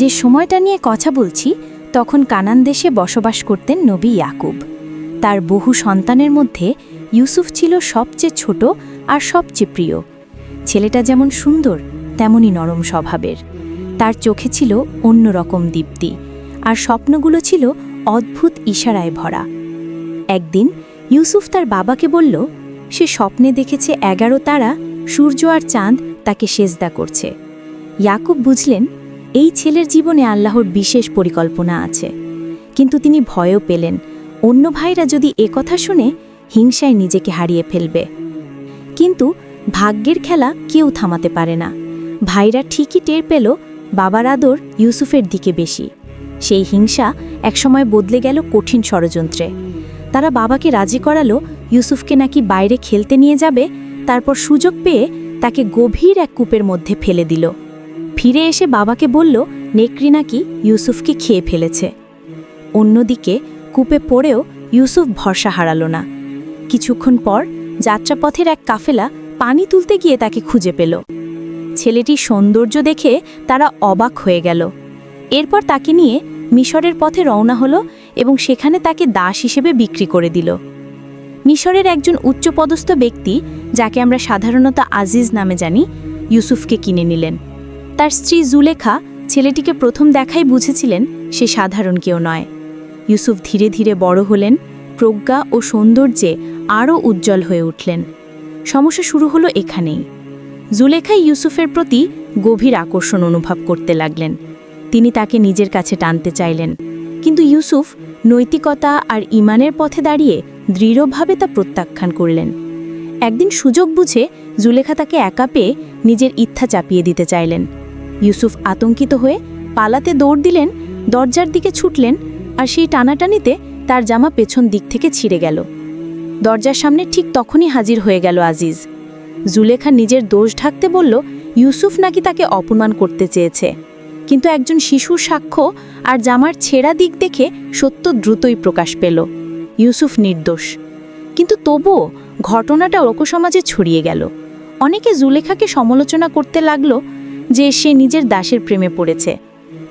যে সময়টা নিয়ে কথা বলছি, তখন কানান দেশে বসবাস করতেন নবী ইয়াকুব। তার বহু সন্তানের মধ্যে ইউসুফ ছিল সবচেয়ে ছোট আর সবচেয়ে প্রিয়। ছেলেটা যেমন সুন্দর, তেমনই নরম স্বভাবের। তার চোখে ছিল অন্যরকম দীপ্তি, আর স্বপ্নগুলো ছিল অদ্ভুত ইশারায় ভরা। একদিন ইউসুফ তার বাবাকে বলল, সে স্বপ্নে দেখেছে এগারো তারা, সূর্য আর চাঁদ তাকে সেজদা করছে। ইয়াকুব বুঝলেন এই ছেলের জীবনে আল্লাহর বিশেষ পরিকল্পনা আছে। কিন্তু তিনি ভয়ও পেলেন। অন্য ভাইরা যদি একথা শুনে, হিংসায় নিজেকে হারিয়ে ফেলবে। কিন্তু ভাগ্যের খেলা কেউ থামাতে পারে না। ভাইরা ঠিকই টের পেল, বাবার আদর ইউসুফের দিকে বেশি। সেই হিংসা একসময় বদলে গেল কঠিন ষড়যন্ত্রে। তারা বাবাকে রাজি করালো, ইউসুফকে নাকি বাইরে খেলতে নিয়ে যাবে, তারপর সুযোগ পেয়ে তাকে গভীর এক কূপের মধ্যে ফেলে দিল। ফিরে এসে বাবাকে বলল, নেকড়ি নাকি ইউসুফকে খেয়ে ফেলেছে। অন্যদিকে, কূপে পড়েও ইউসুফ ভরসা হারালো না। কিছুক্ষণ পর যাত্রাপথের এক কাফেলা পানি তুলতে গিয়ে তাকে খুঁজে পেল। ছেলেটির সৌন্দর্য দেখে তারা অবাক হয়ে গেল। এরপর তাকে নিয়ে মিশরের পথে রওনা হলো এবং সেখানে তাকে দাস হিসেবে বিক্রি করে দিল। মিশরের একজন উচ্চপদস্থ ব্যক্তি, যাকে আমরা সাধারণত আজিজ নামে জানি, ইউসুফকে কিনে নিলেন। তার স্ত্রী জুলেখা ছেলেটিকে প্রথম দেখাই বুঝেছিলেন সে সাধারণ কেউ নয়। ইউসুফ ধীরে ধীরে বড় হলেন, প্রজ্ঞা ও সৌন্দর্যে আরও উজ্জ্বল হয়ে উঠলেন। সমস্যা শুরু হলো এখানেই। জুলেখা ইউসুফের প্রতি গভীর আকর্ষণ অনুভব করতে লাগলেন। তিনি তাকে নিজের কাছে টানতে চাইলেন, কিন্তু ইউসুফ নৈতিকতা আর ইমানের পথে দাঁড়িয়ে দৃঢ়ভাবে তা প্রত্যাখ্যান করলেন। একদিন সুযোগ বুঝে জুলেখা তাকে একা পেয়ে নিজের ইচ্ছা চাপিয়ে দিতে চাইলেন। ইউসুফ আতঙ্কিত হয়ে পালাতে দৌড় দিলেন, দরজার দিকে ছুটলেন আর সেই টানাটানিতে তার জামা পেছন দিক থেকে ছিঁড়ে গেল। দরজার সামনে ঠিক তখনই হাজির হয়ে গেল আজিজ। জুলেখা নিজের দোষ ঢাকতে বলল, ইউসুফ নাকি তাকে অপমান করতে চেয়েছে। কিন্তু একজন শিশুর সাক্ষ্য আর জামার ছেঁড়া দিক দেখে সত্য দ্রুতই প্রকাশ পেল। ইউসুফ নির্দোষ। কিন্তু তবুও ঘটনাটা লোকসমাজে ছড়িয়ে গেল। অনেকে জুলেখাকে সমালোচনা করতে লাগল যে সে নিজের দাসের প্রেমে পড়েছে।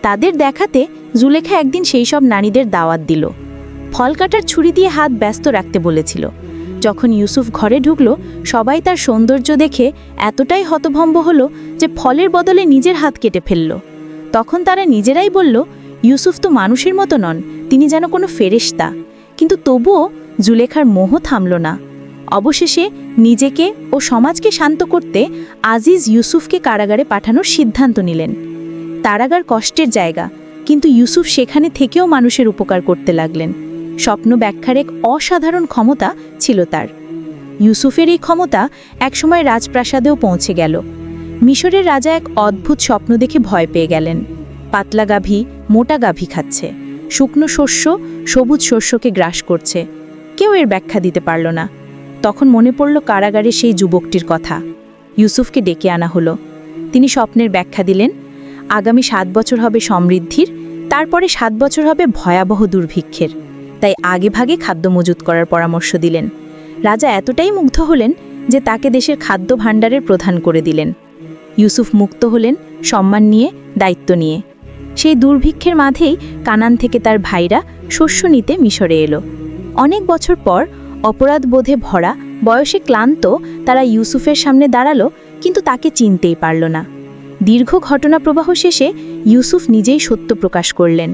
তাদের দেখাতে জুলেখা একদিন সেই সব নারীদের দাওয়াত দিল। ফল কাটার ছুরি দিয়ে হাত ব্যস্ত রাখতে বলেছিল। যখন ইউসুফ ঘরে ঢুকলো, সবাই তার সৌন্দর্য দেখে এতটাই হতভম্ব হলো যে ফলের বদলে নিজের হাত কেটে ফেলল। তখন তারা নিজেরাই বলল, ইউসুফ তো মানুষের মতো নন, তিনি যেন কোনো ফেরেশতা। কিন্তু তবুও জুলেখার মোহ থামল না। অবশেষে নিজেকে ও সমাজকে শান্ত করতে আজিজ ইউসুফকে কারাগারে পাঠানোর সিদ্ধান্ত নিলেন। কারাগার কষ্টের জায়গা, কিন্তু ইউসুফ সেখানে থেকেও মানুষের উপকার করতে লাগলেন। স্বপ্ন ব্যাখ্যার এক অসাধারণ ক্ষমতা ছিল তার। ইউসুফের এই ক্ষমতা একসময় রাজপ্রাসাদেও পৌঁছে গেল। মিশরের রাজা এক অদ্ভুত স্বপ্ন দেখে ভয় পেয়ে গেলেন। পাতলা গাভী, মোটা গাভী খাচ্ছে। শুকনো শস্য, সবুজ শস্যকে গ্রাস করছে। কেউ এর ব্যাখ্যা দিতে পারল না। তখন মনে পড়ল কারাগারে সেই যুবকটির কথা। ইউসুফকে ডেকে আনা হলো। তিনি স্বপ্নের ব্যাখ্যা দিলেন, আগামী সাত বছর হবে সমৃদ্ধির, তারপরে সাত বছর হবে ভয়াবহ দুর্ভিক্ষের। তাই আগে ভাগে খাদ্য মজুত করার পরামর্শ দিলেন। রাজা এতটাই মুগ্ধ হলেন যে তাকে দেশের খাদ্য ভাণ্ডারের প্রধান করে দিলেন। ইউসুফ মুক্ত হলেন, সম্মান নিয়ে, দায়িত্ব নিয়ে। সেই দুর্ভিক্ষের মাঝেই কানান থেকে তার ভাইরা শস্য নিতে মিশরে এলো। অনেক বছর পর অপরাধ বোধে ভরা, বয়সে ক্লান্ত, তারা ইউসুফের সামনে দাঁড়াল, কিন্তু তাকে চিনতেই পারল না। দীর্ঘ ঘটনা প্রবাহ শেষে ইউসুফ নিজেই সত্য প্রকাশ করলেন।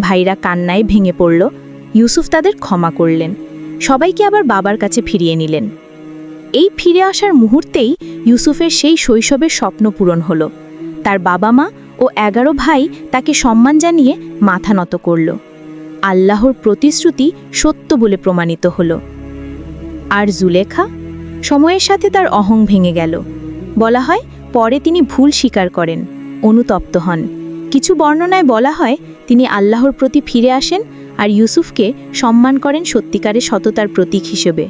ভাইরা কান্নায় ভেঙে পড়ল, ইউসুফ তাদের ক্ষমা করলেন। সবাইকে আবার বাবার কাছে ফিরিয়ে নিলেন। এই ফিরে আসার মুহূর্তেই ইউসুফের সেই শৈশবের স্বপ্ন পূরণ হলো। তার বাবা মা ও এগারো ভাই তাকে সম্মান জানিয়ে মাথা নত করল। আল্লাহর প্রতিশ্রুতি সত্য বলে প্রমাণিত হলো। আর জুলেখা? সময়ের সাথে তার অহং ভেঙে গেল। বলা হয়, পরে তিনি ভুল স্বীকার করেন, অনুতপ্ত হন। কিছু বর্ণনায় বলা হয়, তিনি আল্লাহর প্রতি ফিরে আসেন আর ইউসুফকে সম্মান করেন সত্যিকারের সততার প্রতীক হিসেবে।